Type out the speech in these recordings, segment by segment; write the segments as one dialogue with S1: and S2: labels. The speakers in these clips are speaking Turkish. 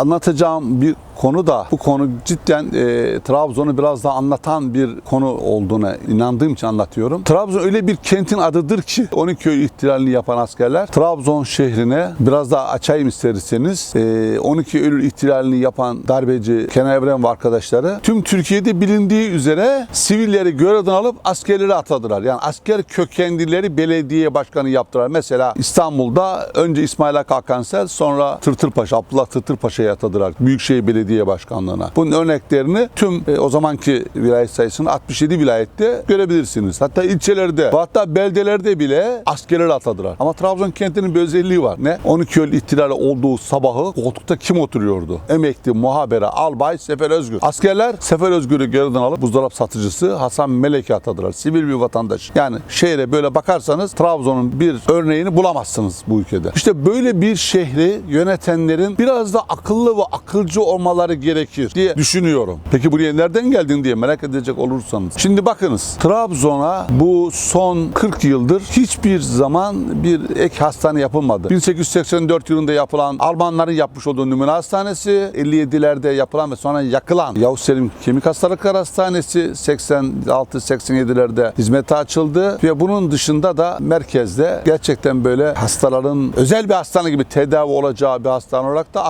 S1: anlatacağım bir konu da bu konu cidden e, Trabzon'u biraz daha anlatan bir konu olduğuna inandığım için anlatıyorum. Trabzon öyle bir kentin adıdır ki 12 köy ihtilalini yapan askerler Trabzon şehrine biraz daha açayım isterseniz e, 12 Eylül ihtilalini yapan darbeci Kenan Evren ve arkadaşları tüm Türkiye'de bilindiği üzere sivilleri görevden alıp askerleri atadılar. Yani asker kökenlileri belediye başkanı yaptılar. Mesela İstanbul'da önce İsmail Hakkı Akansel sonra Tırtırpaşa, Abdullah Tırtırpaşa'yı atadılar Büyükşehir Belediye Başkanlığı'na. Bunun örneklerini tüm e, o zamanki vilayet sayısını 67 vilayette görebilirsiniz. Hatta ilçelerde hatta beldelerde bile askerleri atadılar. Ama Trabzon kentinin bir özelliği var. Ne? 12 Eylül ihtilali olduğu sabahı koltukta kim oturuyordu? Emekli, muhabere, albay, Sefer Özgür. Askerler Sefer Özgür'ü görevden alıp buzdolap satıcısı Hasan Melek'i atadılar. Sivil bir vatandaş. Yani şehre böyle bakarsanız Trabzon'un bir örneğini bulamazsınız bu ülkede. İşte böyle bir şehri yönetenlerin biraz da akıllı ve akılcı olmaları gerekir diye düşünüyorum. Peki buraya nereden geldin diye merak edecek olursanız. Şimdi bakınız Trabzon'a bu son 40 yıldır hiçbir zaman bir ek hastane yapılmadı. 1884 yılında yapılan Almanların yapmış olduğu numune hastanesi, 57'lerde yapılan ve sonra yakılan Yavuz Selim Kemik Hastalıkları Hastanesi 86-87'lerde hizmete açıldı ve bunun dışında da merkezde gerçekten böyle hastaların özel bir hastane gibi tedavi olacağı bir hastane olarak da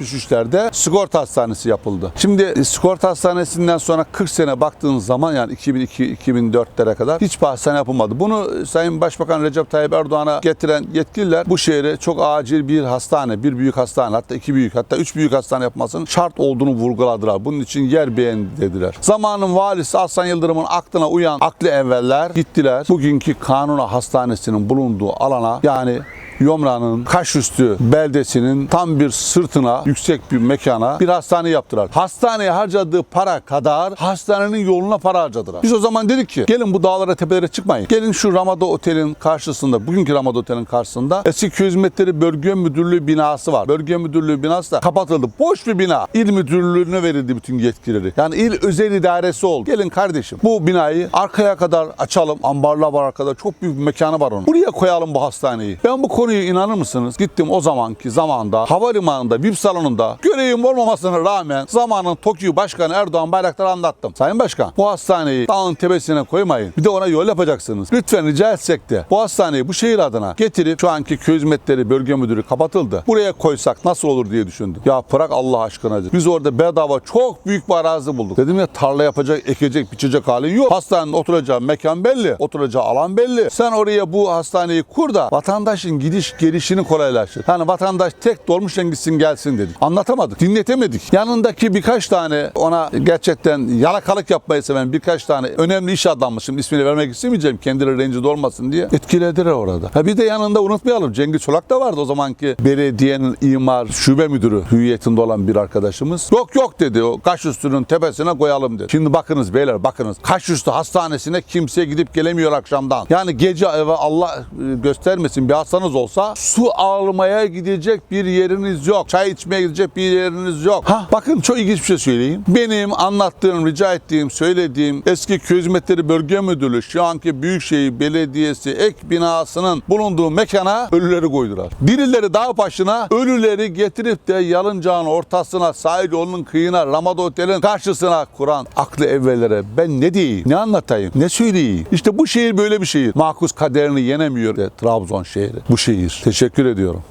S1: 62-63'lerde sigorta hastanesi yapıldı. Şimdi e, sigorta hastanesinden sonra 40 sene baktığınız zaman yani 2002-2004'lere kadar hiçbir hastane yapılmadı. Bunu Sayın Başbakan Recep Tayyip Erdoğan'a getiren yetkililer bu şehre çok acil bir hastane, bir büyük hastane hatta iki büyük hatta üç büyük hastane yapmasının şart olduğunu vurguladılar. Bunun için yer beğen dediler. Zamanın valisi Aslan Yıldırım'ın aklına uyan aklı evveller gittiler. Bugünkü Kanuna Hastanesi'nin bulunduğu alana yani Yomra'nın Kaşüstü beldesinin tam bir sırtına yüksek bir mekana bir hastane yaptılar. Hastaneye harcadığı para kadar hastanenin yoluna para harcadılar. Biz o zaman dedik ki gelin bu dağlara tepelere çıkmayın. Gelin şu Ramada Otel'in karşısında bugünkü Ramada Otel'in karşısında eski 200 metre bölge müdürlüğü binası var. Bölge müdürlüğü binası da kapatıldı. Boş bir bina. İl müdürlüğüne verildi bütün yetkileri. Yani il özel idaresi oldu. Gelin kardeşim bu binayı arkaya kadar açalım. Ambarlar var arkada. Çok büyük bir mekanı var onun. Buraya koyalım bu hastaneyi. Ben bu konuyu inanır mısınız? Gittim o zamanki zamanda havalimanında VIP salonunda görevim olmamasına rağmen zamanın TOKİ Başkanı Erdoğan Bayraktar anlattım. Sayın Başkan bu hastaneyi dağın tepesine koymayın. Bir de ona yol yapacaksınız. Lütfen rica etsek de bu hastaneyi bu şehir adına getirip şu anki köy hizmetleri bölge müdürü kapatıldı. Buraya koysak nasıl olur diye düşündüm. Ya bırak Allah aşkına. Biz orada bedava çok büyük bir arazi bulduk. Dedim ya tarla yapacak, ekecek, biçecek halin yok. Hastanenin oturacağı mekan belli. Oturacağı alan belli. Sen oraya bu hastaneyi kur da vatandaşın gidiş gelişini kolaylaştır. Yani vatandaş tek dolmuşla gitsin gelsin dedik. Anlatamadık, dinletemedik. Yanındaki birkaç tane ona gerçekten yalakalık yapmayı seven birkaç tane önemli iş adamı şimdi ismini vermek istemeyeceğim kendileri rencide olmasın diye etkilediler orada. Ha bir de yanında unutmayalım Cengiz Çolak da vardı o zamanki belediyenin imar şube müdürü hüviyetinde olan bir arkadaşımız. Yok yok dedi o Kaşüstü'nün tepesine koyalım dedi. Şimdi bakınız beyler bakınız Kaşüstü hastanesine kimse gidip gelemiyor akşamdan. Yani gece eve Allah e, göstermesin bir hastanız olsa su almaya gidecek bir yeriniz yok. Çay içmeye gidecek bir yeriniz yok. Ha bakın çok ilginç bir şey söyleyeyim. Benim anlattığım, rica ettiğim, söylediğim eski köy hizmetleri bölge müdürlüğü şu anki Büyükşehir Belediyesi ek binasının bulunduğu mekana ölüleri koydular. Dirileri dağ başına ölüleri getirip de yalıncağın ortasına sahil yolunun kıyına Ramada Otel'in karşısına kuran aklı evvellere ben ne diyeyim, ne anlatayım, ne söyleyeyim. İşte bu şehir böyle bir şehir. Makus kaderini yenemiyor de, Trabzon şehri. Bu şehir. Teşekkür ediyorum.